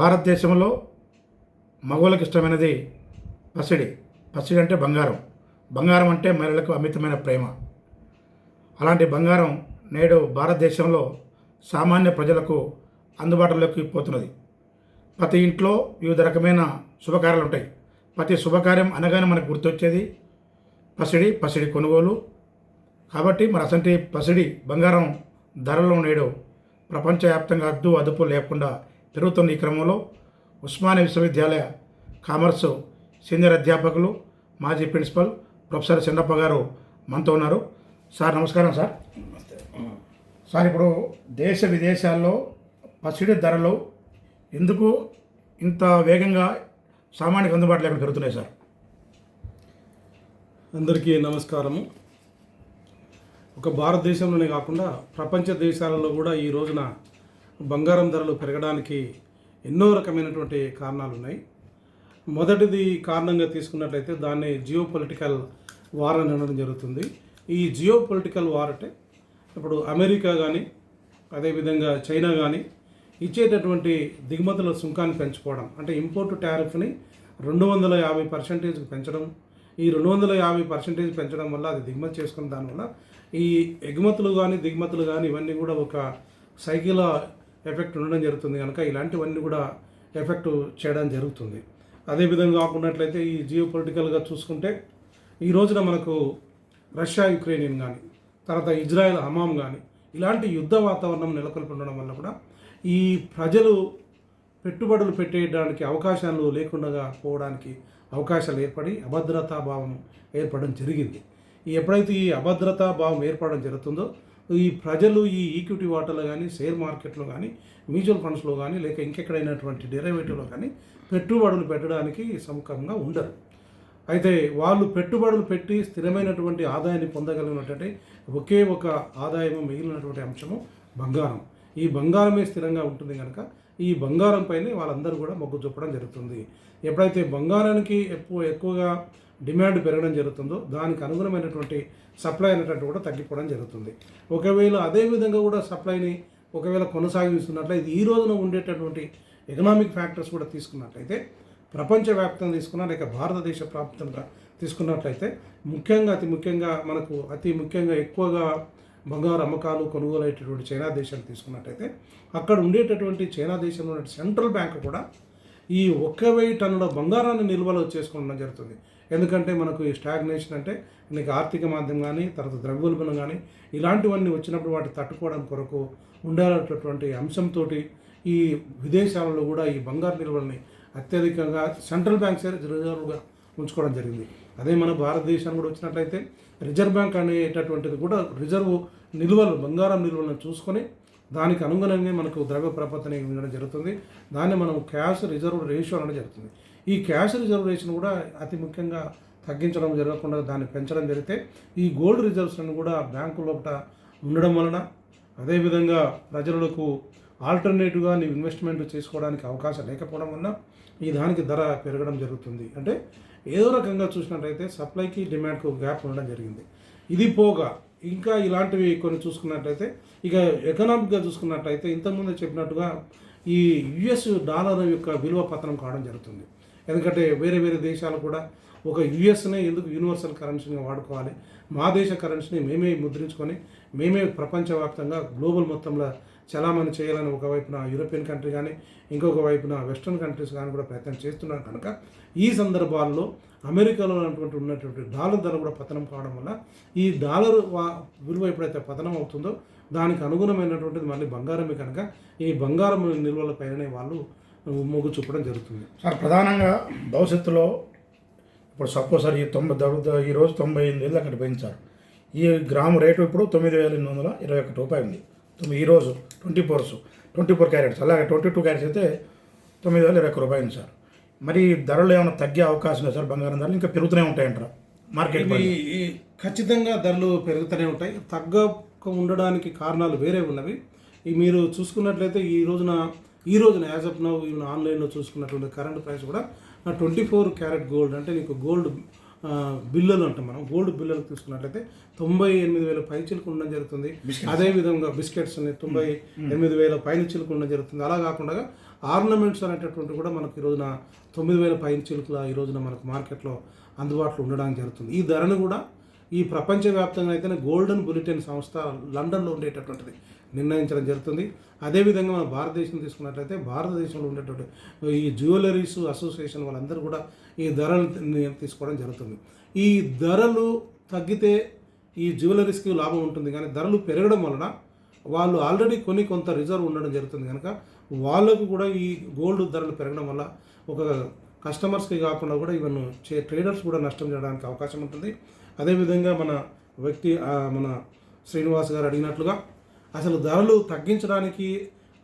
భారతదేశంలో మగవాళ్ళకి ఇష్టమైనది పసిడి. పసిడి అంటే బంగారం. బంగారం అంటే మహిళలకు అమితమైన ప్రేమ. అలాంటి బంగారం నేడు భారతదేశంలో సామాన్య ప్రజలకు అందుబాటులోకి పోతున్నది. ప్రతి ఇంట్లో వివిధ రకమైన శుభకార్యాలు ఉంటాయి. ప్రతి శుభకార్యం అనగానే మనకు గుర్తొచ్చేది పసిడి పసిడి కొనుగోలు. కాబట్టి మరి అసంటి పసిడి బంగారం ధరలు నేడు ప్రపంచవ్యాప్తంగా అద్దు అదుపు లేకుండా పెరుగుతున్న ఈ క్రమంలో ఉస్మానియా విశ్వవిద్యాలయ కామర్సు సీనియర్ అధ్యాపకులు మాజీ ప్రిన్సిపల్ ప్రొఫెసర్ చిన్నప్ప గారు మనతో ఉన్నారు. సార్ నమస్కారం సార్. సార్ ఇప్పుడు దేశ విదేశాల్లో పసిడి ధరలు ఎందుకు ఇంత వేగంగా సామాన్యకు అందుబాటులో లేకుండా పెరుగుతున్నాయి సార్? అందరికీ నమస్కారము. ఒక భారతదేశంలోనే కాకుండా ప్రపంచ దేశాలలో కూడా ఈ రోజున బంగారం ధరలు పెరగడానికి ఎన్నో రకమైనటువంటి కారణాలు ఉన్నాయి మొదటిది కారణంగా తీసుకున్నట్లయితే దాన్ని జియో పొలిటికల్ వార్ అని అనడం జరుగుతుంది. ఈ జియో పొలిటికల్ వార్ అంటే ఇప్పుడు అమెరికా కానీ అదేవిధంగా చైనా కానీ ఇచ్చేటటువంటి దిగుమతుల సుంకాన్ని పెంచుకోవడం అంటే ఇంపోర్ట్ ట్యారిఫ్ని రెండు వందల యాభై పర్సెంటేజ్కి పెంచడం ఈ రెండు వందల యాభై పర్సెంటేజ్ పెంచడం వల్ల అది దిగుమతి చేసుకున్న దానివల్ల ఈ ఎగుమతులు కానీ దిగుమతులు కానీ ఇవన్నీ కూడా ఒక సైకిల్ ఎఫెక్ట్ ఉండడం జరుగుతుంది కనుక ఇలాంటివన్నీ కూడా ఎఫెక్ట్ చేయడం జరుగుతుంది. అదేవిధంగా కాకున్నట్లయితే ఈ జియో పొలిటికల్గా చూసుకుంటే ఈ రోజున మనకు రష్యా యుక్రెయిన్ కానీ తర్వాత ఇజ్రాయెల్ హమాం కానీ ఇలాంటి యుద్ధ వాతావరణం నెలకొల్పి ఉండడం వల్ల కూడా ఈ ప్రజలు పెట్టుబడులు పెట్టేయడానికి అవకాశాలు లేకుండా పోవడానికి అవకాశాలు ఏర్పడి అభద్రతా భావం ఏర్పడడం జరిగింది. ఎప్పుడైతే ఈ అభద్రతా భావం ఏర్పడడం జరుగుతుందో ఈ ప్రజలు ఈ ఈక్విటీ వాటాలో కానీ షేర్ మార్కెట్లో కానీ మ్యూచువల్ ఫండ్స్లో కానీ లేక ఇంకెక్కడైనటువంటి డెరివేటివ్లో కానీ పెట్టుబడులు పెట్టడానికి సముఖంగా ఉండరు. అయితే వాళ్ళు పెట్టుబడులు పెట్టి స్థిరమైనటువంటి ఆదాయాన్ని పొందగలిగినటువంటి ఒకే ఒక ఆదాయము మిగిలినటువంటి అంశము బంగారం. ఈ బంగారమే స్థిరంగా ఉంటుంది కనుక ఈ బంగారం పైనే వాళ్ళందరూ కూడా మొగ్గు చూపడం జరుగుతుంది. ఎప్పుడైతే బంగారానికి ఎక్కువ ఎక్కువగా డిమాండ్ పెరగడం జరుగుతుందో దానికి అనుగుణమైనటువంటి సప్లై అనేటువంటి కూడా తగ్గిపోవడం జరుగుతుంది. ఒకవేళ అదే విధంగా కూడా సప్లైని ఒకవేళ కొనసాగిస్తున్నట్లయితే ఈ రోజున ఉండేటటువంటి ఎకనామిక్ ఫ్యాక్టర్స్ కూడా తీసుకున్నట్లయితే ప్రపంచవ్యాప్తంగా తీసుకున్నా లేక భారతదేశ ప్రాప్తంగా తీసుకున్నట్లయితే ముఖ్యంగా అతి ముఖ్యంగా మనకు అతి ముఖ్యంగా ఎక్కువగా బంగారు అమ్మకాలు కొనుగోలు అయ్యేటటువంటి చైనా దేశాలు తీసుకున్నట్టయితే అక్కడ ఉండేటటువంటి చైనా దేశంలో సెంట్రల్ బ్యాంక్ కూడా ఈ ఒక్క వెయ్యి టన్నుల బంగారాన్ని నిల్వలు చేసుకోవడం జరుగుతుంది. ఎందుకంటే మనకు ఈ స్టాగ్నేషన్ అంటే నీకు ఆర్థిక మాధ్యం కానీ తర్వాత ద్రవ్యోల్బణం కానీ ఇలాంటివన్నీ వచ్చినప్పుడు వాటి తట్టుకోవడం కొరకు ఉండాలనేటటువంటి అంశంతో ఈ విదేశాలలో కూడా ఈ బంగారు నిల్వల్ని అత్యధికంగా సెంట్రల్ బ్యాంక్ రిజర్వ్గా ఉంచుకోవడం జరిగింది. అదే మన భారతదేశాన్ని కూడా వచ్చినట్లయితే రిజర్వ్ బ్యాంక్ అనేటటువంటిది కూడా రిజర్వ్ నిల్వలు బంగారం నిల్వలను చూసుకొని దానికి అనుగుణంగా మనకు ద్రవ్య ప్రపత్తిని ఉండడం జరుగుతుంది. దాన్ని మనం క్యాష్ రిజర్వ్ రేషియో అనడం జరుగుతుంది. ఈ క్యాష్ రిజర్వ్ రేషన్ కూడా అతి ముఖ్యంగా తగ్గించడం జరగకుండా దాన్ని పెంచడం జరిగితే ఈ గోల్డ్ రిజర్వ్స్లను కూడా బ్యాంకు లోపల ఉండడం వలన అదేవిధంగా ప్రజలకు ఆల్టర్నేటివ్గా నీవు ఇన్వెస్ట్మెంట్ చేసుకోవడానికి అవకాశం లేకపోవడం వల్ల ఈ దానికి ధర పెరగడం జరుగుతుంది. అంటే ఏదో రకంగా చూసినట్లయితే సప్లైకి డిమాండ్కు గ్యాప్ ఉండడం జరిగింది. ఇది పోగా ఇంకా ఇలాంటివి కొన్ని చూసుకున్నట్లయితే ఇక ఎకనామిక్గా చూసుకున్నట్టయితే ఇంతకుముందు చెప్పినట్టుగా ఈ యుఎస్ డాలర్ యొక్క విలువ పతనం కావడం జరుగుతుంది. ఎందుకంటే వేరే వేరే దేశాలు కూడా ఒక యుఎస్నే ఎందుకు యూనివర్సల్ కరెన్సీగా వాడుకోవాలి? మా దేశ కరెన్సీని మేమే ముద్రించుకొని మేమే ప్రపంచవ్యాప్తంగా గ్లోబల్ మొత్తంలో చలామణి చేయాలని ఒకవైపున యూరోపియన్ కంట్రీ కానీ ఇంకొక వైపున వెస్ట్రన్ కంట్రీస్ కానీ కూడా ప్రయత్నం చేస్తున్నారు. కనుక ఈ సందర్భాల్లో అమెరికాలో ఉన్నటువంటి ఉన్నటువంటి డాలర్ ధర కూడా పతనం కావడం వల్ల ఈ డాలర్ విలువ ఎప్పుడైతే పతనం అవుతుందో దానికి అనుగుణమైనటువంటిది మళ్ళీ బంగారమే కనుక ఈ బంగారం నిల్వల పైననే వాళ్ళు మొగ్గు చూపడం జరుగుతుంది. సార్ ప్రధానంగా భవిష్యత్తులో ఇప్పుడు సపోజ్ సార్ ఈ తొంభై ఈరోజు ఈ రోజు తొంభై ఎనిమిది వేలు అక్కడ పెంచారు ఈ గ్రాము రేటు ఇప్పుడు తొమ్మిది వేల ఎనిమిది వందల ఇరవై ఒకటి రూపాయలు ఉంది. తొమ్మిది ఈ రోజు twenty fours twenty four carats. అలాగే ట్వంటీ టూ క్యారెట్స్ అయితే తొమ్మిది వేల ఇరవై రూపాయలు సార్. మరి ధరలు ఏమైనా తగ్గే అవకాశం లేదు సార్? బంగారం ధరలు ఇంకా పెరుగుతూనే ఉంటాయంటారా. మార్కెట్ ఖచ్చితంగా ధరలు పెరుగుతూనే ఉంటాయి. తగ్గక ఉండడానికి కారణాలు వేరే ఉన్నవి. ఈ మీరు చూసుకున్నట్లయితే ఈ రోజున ఈ రోజున యాజ్ ఆఫ్ నౌ ఈవెన్ ఆన్లైన్లో చూసుకున్నటువంటి కరెంట్ ప్రైస్ కూడా ట్వంటీ ఫోర్ క్యారెట్ గోల్డ్. అంటే నీకు గోల్డ్ బిల్లులు అంటాం మనం. గోల్డ్ బిల్లులు తీసుకున్నట్లయితే తొంభై ఎనిమిది వేల పై చిలుకు ఉండడం జరుగుతుంది. అదే విధంగా బిస్కెట్స్ తొంభై ఎనిమిది వేల పైన చిలుకు ఉండడం జరుగుతుంది. అలా కాకుండా ఆర్నమెంట్స్ అనేటటువంటి కూడా మనకు ఈ రోజున తొమ్మిది వేల పైన చిలుకల ఈ రోజున మనకు మార్కెట్లో అందుబాటులో ఉండడానికి జరుగుతుంది. ఈ ధరను కూడా ఈ ప్రపంచవ్యాప్తంగా అయితేనే గోల్డెన్ బులెటిన్ సంస్థ లండన్లో ఉండేటటువంటిది. నిర్ణయించడం జరుగుతుంది. అదేవిధంగా మన భారతదేశం తీసుకున్నట్లయితే భారతదేశంలో ఉండేటువంటి ఈ జ్యువెలరీస్ అసోసియేషన్ వాళ్ళందరూ కూడా ఈ ధరలు తీసుకోవడం జరుగుతుంది. ఈ ధరలు తగ్గితే ఈ జ్యువెలరీస్కి లాభం ఉంటుంది. కానీ ధరలు పెరగడం వలన వాళ్ళు ఆల్రెడీ కొన్ని కొంత రిజర్వ్ ఉండడం జరుగుతుంది కనుక వాళ్ళకు కూడా ఈ గోల్డ్ ధరలు పెరగడం వల్ల ఒక కస్టమర్స్కి కాకుండా కూడా ఈవెన్ చే ట్రేడర్స్ కూడా నష్టం చేయడానికి అవకాశం ఉంటుంది. అదేవిధంగా మన వ్యక్తి మన శ్రీనివాస్ గారు అడిగినట్లుగా అసలు ధరలు తగ్గించడానికి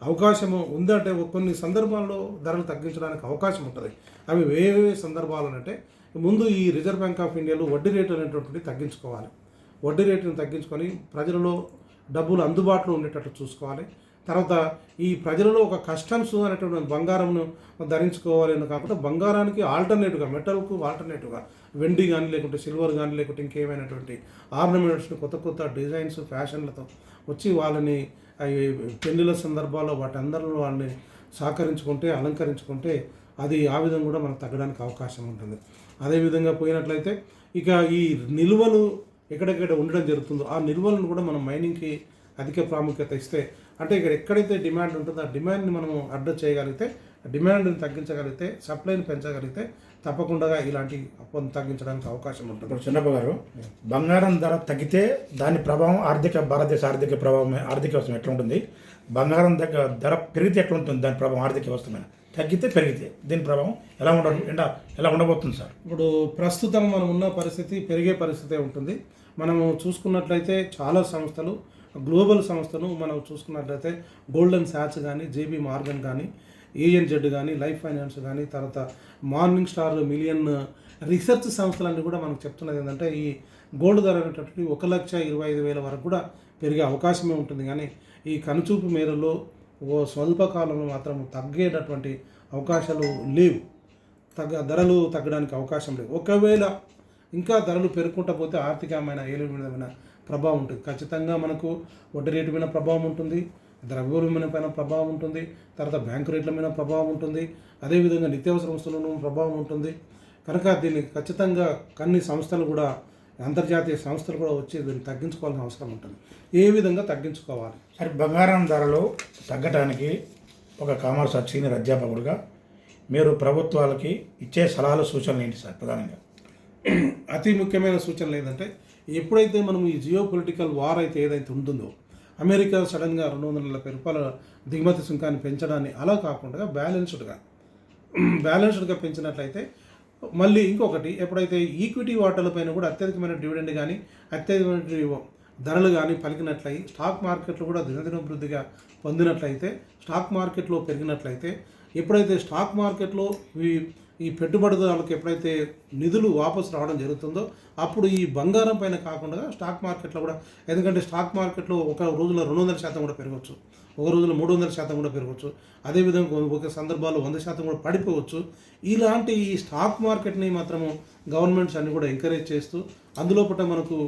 అవకాశము ఉందంటే కొన్ని సందర్భాల్లో ధరలు తగ్గించడానికి అవకాశం ఉంటుంది. అవి వేరే సందర్భాలు అంటే ముందు ఈ రిజర్వ్ బ్యాంక్ ఆఫ్ ఇండియాలో వడ్డీ రేటు అనేటువంటిది తగ్గించుకోవాలి. వడ్డీ రేటును తగ్గించుకొని ప్రజలలో డబ్బులు అందుబాటులో ఉండేటట్టు చూసుకోవాలి. తర్వాత ఈ ప్రజలలో ఒక కస్టమ్స్ అనేటువంటి బంగారంను ధరించుకోవాలి అని కాకుండా బంగారానికి ఆల్టర్నేటివ్గా మెటల్కు ఆల్టర్నేటివ్గా వెండి కానీ లేకుంటే సిల్వర్ కానీ లేకుంటే ఇంకేమైనటువంటి ఆర్నమెంట్స్ కొత్త కొత్త డిజైన్స్ ఫ్యాషన్లతో వచ్చి వాళ్ళని అవి పెళ్ళిల సందర్భాల్లో వాటి అందరిలో వాళ్ళని సహకరించుకుంటే అలంకరించుకుంటే అది ఆ విధంగా కూడా మనకు తగ్గడానికి అవకాశం ఉంటుంది. అదేవిధంగా పోయినట్లయితే ఇక ఈ నిల్వలు ఎక్కడెక్కడ ఉండడం జరుగుతుందో ఆ నిల్వలను కూడా మనం మైనింగ్కి అధిక ప్రాముఖ్యత ఇస్తే అంటే ఇక్కడ ఎక్కడైతే డిమాండ్ ఉంటుందో ఆ డిమాండ్ని మనం అడ్రస్ చేయగలిగితే డిమాండ్ని తగ్గించగలిగితే సప్లైని పెంచగలిగితే తప్పకుండా ఇలాంటి అప్పును తగ్గించడానికి అవకాశం ఉంటుంది. ఇప్పుడు చిన్నప్ప గారు బంగారం ధర తగ్గితే దాని ప్రభావం ఆర్థిక భారతదేశ ఆర్థిక ప్రభావం ఆర్థిక వ్యవస్థ ఎట్లా ఉంటుంది? బంగారం దగ్గర ధర పెరిగితే ఎట్లా ఉంటుంది? దాని ప్రభావం ఆర్థిక వ్యవస్థ మీద. తగ్గితే పెరిగితే దీని ప్రభావం ఎలా ఉండ ఎలా ఉండబోతుంది సార్? ఇప్పుడు ప్రస్తుతం మనం ఉన్న పరిస్థితి పెరిగే పరిస్థితే ఉంటుంది. మనము చూసుకున్నట్లయితే చాలా సంస్థలు గ్లోబల్ సంస్థలు మనం చూసుకున్నట్లయితే గోల్డెన్ శాట్స్ కానీ జేబీ మార్గన్ కానీ ఏఎన్జెడ్ కానీ లైఫ్ ఫైనాన్స్ కానీ తర్వాత మార్నింగ్ స్టార్ మిలియన్ రీసెర్చ్ సంస్థలన్నీ కూడా మనకు చెప్తున్నది ఏంటంటే ఈ గోల్డ్ ధర అనేటటువంటి ఒక లక్ష ఇరవై ఐదు వేల వరకు కూడా పెరిగే అవకాశమే ఉంటుంది. కానీ ఈ కనుచూపు మేరలో ఓ స్వల్పకాలంలో మాత్రం తగ్గేటటువంటి అవకాశాలు లేవు. తగ్గ ధరలు తగ్గడానికి అవకాశం లేవు ఒకవేళ ఇంకా ధరలు పెరుగుకుంటా పోతే ఆర్థికమైన ఏలుమైన ప్రభావం ఉంటుంది. ఖచ్చితంగా మనకు వడ్డీ రేటు మీద ప్రభావం ఉంటుంది. ద్రవ్యోల్బణ పైన ప్రభావం ఉంటుంది. తర్వాత బ్యాంకు రేట్ల మీద ప్రభావం ఉంటుంది. అదేవిధంగా నిత్యావసర వస్తువులను ప్రభావం ఉంటుంది. కనుక దీన్ని ఖచ్చితంగా కొన్ని సంస్థలు కూడా అంతర్జాతీయ సంస్థలు కూడా వచ్చి దీన్ని తగ్గించుకోవాల్సిన అవసరం ఉంటుంది. ఏ విధంగా తగ్గించుకోవాలి? సరే బంగారం ధరలు తగ్గటానికి ఒక కామర్స్ సీనియర్ అధ్యాపకుడిగా మీరు ప్రభుత్వాలకి ఇచ్చే సలహాలు సూచనలు ఏంటి సార్ ప్రధానంగా? అతి ముఖ్యమైన సూచనలు ఏంటంటే ఎప్పుడైతే మనం ఈ జియో పొలిటికల్ వార్ అయితే ఏదైతే ఉంటుందో అమెరికా సడన్గా రెండు వందల నలభై రూపాయల దిగుమతి సుంకాన్ని పెంచడాన్ని అలా కాకుండా బ్యాలెన్స్డ్గా బ్యాలెన్స్డ్గా పెంచినట్లయితే మళ్ళీ ఇంకొకటి ఎప్పుడైతే ఈక్విటీ వాటాలపైన కూడా అత్యధికమైన డివిడెండ్ కానీ అత్యధికమైన ధరలు కానీ పలికినట్లయి స్టాక్ మార్కెట్లు కూడా దినదినభివృద్ధిగా పొందినట్లయితే స్టాక్ మార్కెట్లో పెరిగినట్లయితే ఎప్పుడైతే స్టాక్ మార్కెట్లో ఈ ఈ పెట్టుబడిదారులకు ఎప్పుడైతే నిధులు వాపసు రావడం జరుగుతుందో అప్పుడు ఈ బంగారం పైన కాకుండా స్టాక్ మార్కెట్లో కూడా ఎందుకంటే స్టాక్ మార్కెట్లో ఒక రోజులో రెండు వందల శాతం కూడా పెరగవచ్చు ఒక రోజులో మూడు వందల శాతం కూడా పెరగవచ్చు అదేవిధంగా ఒక సందర్భాల్లో వంద శాతం కూడా పడిపోవచ్చు. ఇలాంటి ఈ స్టాక్ మార్కెట్ని మాత్రము గవర్నమెంట్స్ అన్ని కూడా ఎంకరేజ్ చేస్తూ అందులో పట్ల మనకు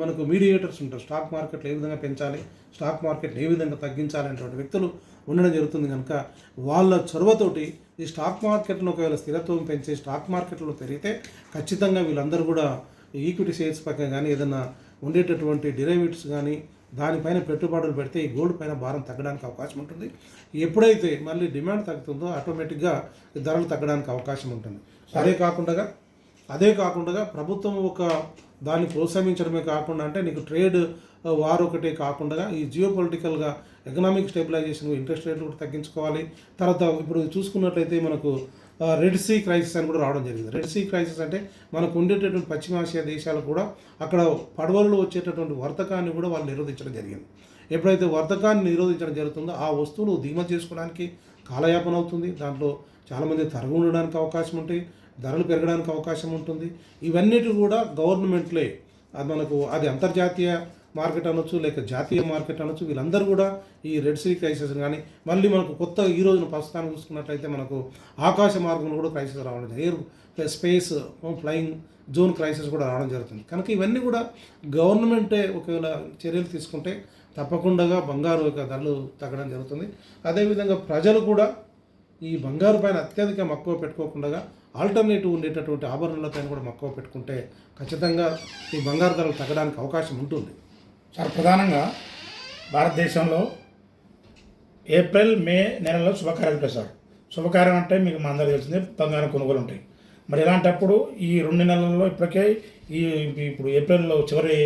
మనకు మీడియేటర్స్ ఉంటారు. స్టాక్ మార్కెట్లో ఏ విధంగా పెంచాలి స్టాక్ మార్కెట్ ఏ విధంగా తగ్గించాలి అనేటువంటి వ్యక్తులు ఉండడం జరుగుతుంది కనుక వాళ్ళ చొరవతోటి ఈ స్టాక్ మార్కెట్ను ఒకవేళ స్థిరత్వం పెంచే స్టాక్ మార్కెట్లో పెరిగితే ఖచ్చితంగా వీళ్ళందరూ కూడా ఈక్విటీ షేర్స్ పక్కన కానీ ఏదైనా ఉండేటటువంటి డిరైవేటివ్స్ కానీ దానిపైన పెట్టుబడులు పెడితే ఈ గోల్డ్ పైన భారం తగ్గడానికి అవకాశం ఉంటుంది. ఎప్పుడైతే మళ్ళీ డిమాండ్ తగ్గుతుందో ఆటోమేటిక్గా ధరలు తగ్గడానికి అవకాశం ఉంటుంది. అదే కాకుండా అదే కాకుండా ప్రభుత్వం ఒక దాన్ని ప్రోత్సహించడమే కాకుండా అంటే నీకు ట్రేడ్ వార్ ఒకటే కాకుండా ఈ జియో పొలిటికల్గా ఎకనామిక్ స్టెబిలైజేషన్ ఇంట్రెస్ట్ రేట్లు కూడా తగ్గించుకోవాలి. తర్వాత ఇప్పుడు చూసుకున్నట్లయితే మనకు రెడ్ సీ క్రైసిస్ అని కూడా రావడం జరిగింది. రెడ్ సీ క్రైసిస్ అంటే మనకు ఉండేటటువంటి పశ్చిమాసియా దేశాలు కూడా అక్కడ పడవలలో వచ్చేటటువంటి వర్తకాన్ని కూడా వాళ్ళు నిరోధించడం జరిగింది. ఎప్పుడైతే వర్తకాన్ని నిరోధించడం జరుగుతుందో ఆ వస్తువులు దిగుమతి చేసుకోవడానికి కాలయాపన అవుతుంది. దాంట్లో చాలామంది తరగు ఉండడానికి అవకాశం ఉంటాయి ధరలు పెరగడానికి అవకాశం ఉంటుంది. ఇవన్నిటి కూడా గవర్నమెంట్లే అది మనకు అది అంతర్జాతీయ మార్కెట్ అనొచ్చు లేక జాతీయ మార్కెట్ అనొచ్చు వీళ్ళందరూ కూడా ఈ రెడ్ సీ క్రైసిస్ కానీ మళ్ళీ మనకు కొత్త ఈ రోజున ప్రస్తుతానికి చూసుకున్నట్లయితే మనకు ఆకాశ మార్గంలో కూడా క్రైసిస్ రావడం air space flying zone crisis కూడా రావడం జరుగుతుంది. కనుక ఇవన్నీ కూడా గవర్నమెంటే ఒకవేళ చర్యలు తీసుకుంటే తప్పకుండా బంగారు యొక్క ధరలు తగ్గడం జరుగుతుంది. అదేవిధంగా ప్రజలు కూడా ఈ బంగారు పైన అత్యధిక మక్కువ పెట్టుకోకుండా ఆల్టర్నేటివ్ ఉండేటటువంటి ఆభరణలపైన కూడా మక్కువ పెట్టుకుంటే ఖచ్చితంగా ఈ బంగారు ధరలు తగ్గడానికి అవకాశం ఉంటుంది. సార్ ప్రధానంగా భారతదేశంలో ఏప్రిల్ మే నెలలో శుభకార్యాలు ఉంటాయి సార్ శుభకార్యం అంటే మీకు మా అందరికీ తెలిసింది బంగారం కొనుగోలు ఉంటాయి. మరి ఇలాంటప్పుడు ఈ రెండు నెలల్లో ఇప్పటికే ఈ ఇప్పుడు ఏప్రిల్లో చివరి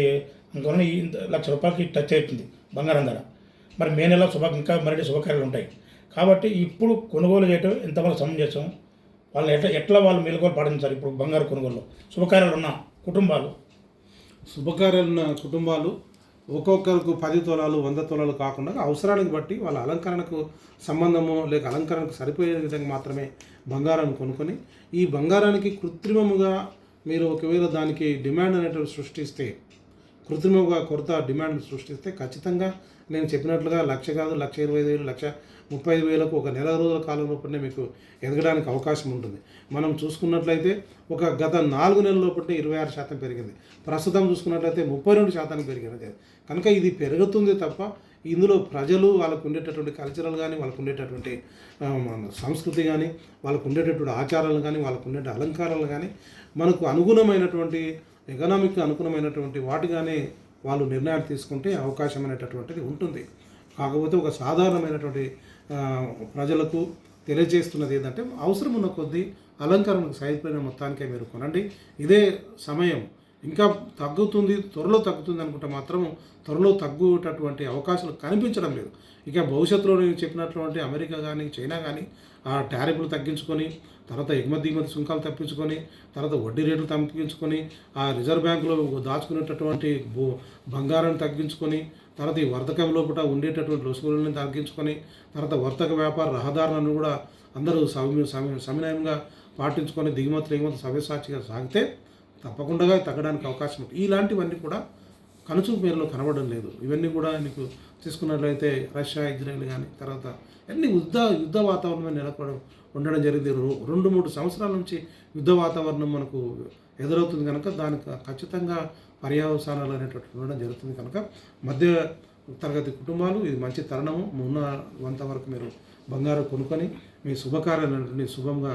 అంకంలో ఈ లక్ష రూపాయలకి టచ్ అవుతుంది బంగారం ధర. మరి మే నెలలో శుభ ఇంకా మరిన్ని శుభకార్యాలు ఉంటాయి. కాబట్టి ఇప్పుడు కొనుగోలు చేయటం ఎంతవరకు సమంజసం వాళ్ళు ఎట్లా ఎట్లా వాళ్ళు మెలుగోలు పాటించారు ఇప్పుడు బంగారు కొనుగోలు శుభకార్యాలు ఉన్న కుటుంబాలు? శుభకార్యాలు ఉన్న కుటుంబాలు ఒక్కొక్కరికి పది తొలాలు వంద తొలాలు కాకుండా అవసరానికి బట్టి వాళ్ళ అలంకరణకు సంబంధము లేక అలంకరణకు సరిపోయే విధంగా మాత్రమే బంగారాన్ని కొనుక్కొని ఈ బంగారానికి కృత్రిమముగా మీరు ఒకవేళ దానికి డిమాండ్ అనేటువంటి సృష్టిస్తే కృత్రిమంగా కొరత డిమాండ్ సృష్టిస్తే ఖచ్చితంగా నేను చెప్పినట్లుగా లక్ష కాదు లక్ష ఇరవై ఐదు వేలు లక్ష ముప్పై ఐదు వేలకు ఒక నెల రోజుల కాలం లోపలనే మీకు ఎదగడానికి అవకాశం ఉంటుంది. మనం చూసుకున్నట్లయితే ఒక గత నాలుగు నెలల లోపలనే ఇరవై ఆరు శాతం పెరిగింది. ప్రస్తుతం చూసుకున్నట్లయితే ముప్పై రెండు శాతానికి పెరిగినది కనుక ఇది పెరుగుతుంది తప్ప ఇందులో ప్రజలు వాళ్ళకు ఉండేటటువంటి కల్చరల్ కానీ వాళ్ళకు ఉండేటటువంటి మన సంస్కృతి కానీ వాళ్ళకు ఉండేటటువంటి ఆచారాలు కానీ వాళ్ళకు ఉండే అలంకారాలు కానీ మనకు అనుగుణమైనటువంటి ఎకనామిక్ అనుకూలమైనటువంటి వాటిగానే వాళ్ళు నిర్ణయాలు తీసుకుంటే అవకాశం అనేటటువంటిది ఉంటుంది. కాకపోతే ఒక సాధారణమైనటువంటి ప్రజలకు తెలియజేస్తున్నది ఏంటంటే అవసరం ఉన్న కొద్దీ అలంకరణకు సరిపోయిన మొత్తానికే మీరు కొనండి. ఇదే సమయం ఇంకా తగ్గుతుంది త్వరలో తగ్గుతుంది అనుకుంటే మాత్రం త్వరలో తగ్గుటటువంటి అవకాశాలు కనిపించడం లేదు. ఇక భవిష్యత్తులో నేను చెప్పినటువంటి అమెరికా కానీ చైనా కానీ ఆ టారిఫ్లు తగ్గించుకొని తర్వాత ఎగుమతి దిగుమతి సుంకాలు తప్పించుకొని తర్వాత వడ్డీ రేట్లు తగ్గించుకొని ఆ రిజర్వ్ బ్యాంకులో దాచుకునేటటువంటి భూ బంగారాన్ని తగ్గించుకొని తర్వాత ఈ వర్తకం లోపల ఉండేటటువంటి లొసుగులను తగ్గించుకొని తర్వాత వర్తక వ్యాపార రహదారులను కూడా అందరూ సమి సమి- సమన్వయంగా పాటించుకొని దిగుమతులు ఎగుమతి సవ్యసాక్షిగా సాగితే తప్పకుండా తగ్గడానికి అవకాశం ఉంటుంది ఇలాంటివన్నీ కూడా కనుచూపు మేరలో కనబడడం లేదు. ఇవన్నీ కూడా నీకు తీసుకున్నట్లయితే రష్యా ఇజ్రాయెల్ కానీ తర్వాత అన్ని యుద్ధ యుద్ధ వాతావరణం నెలకొనడం ఉండడం జరిగింది. రెండు మూడు సంవత్సరాల నుంచి యుద్ధ వాతావరణం మనకు ఎదురవుతుంది కనుక దానికి ఖచ్చితంగా పర్యావసానాలు అనేటువంటి ఉండడం జరుగుతుంది కనుక మధ్య తరగతి కుటుంబాలు ఇది మంచి తరుణము. ఉన్న వంత వరకు మీరు బంగారం కొనుక్కొని మీ శుభకార్యాలన్నింటినీ శుభంగా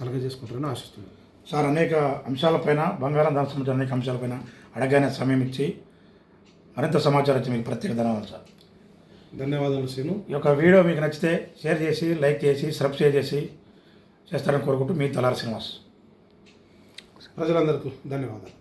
కలగజేసుకుంటారని ఆశిస్తున్నాను. సార్ అనేక అంశాలపైన బంగారం దానికి సంబంధించిన అనేక అంశాలపైన అడగైన సమయం ఇచ్చి మరింత సమాచారం ఇచ్చి మీకు ప్రత్యేక ధన్యవాదాలు సార్. ధన్యవాదాలు శ్రీను ఈ యొక్క వీడియో మీకు నచ్చితే షేర్ చేసి లైక్ చేసి సబ్స్క్రైబ్ చేసి చేస్తారని కోరుకుంటూ మీ తలారి శ్రీనివాస్. ప్రజలందరికీ ధన్యవాదాలు.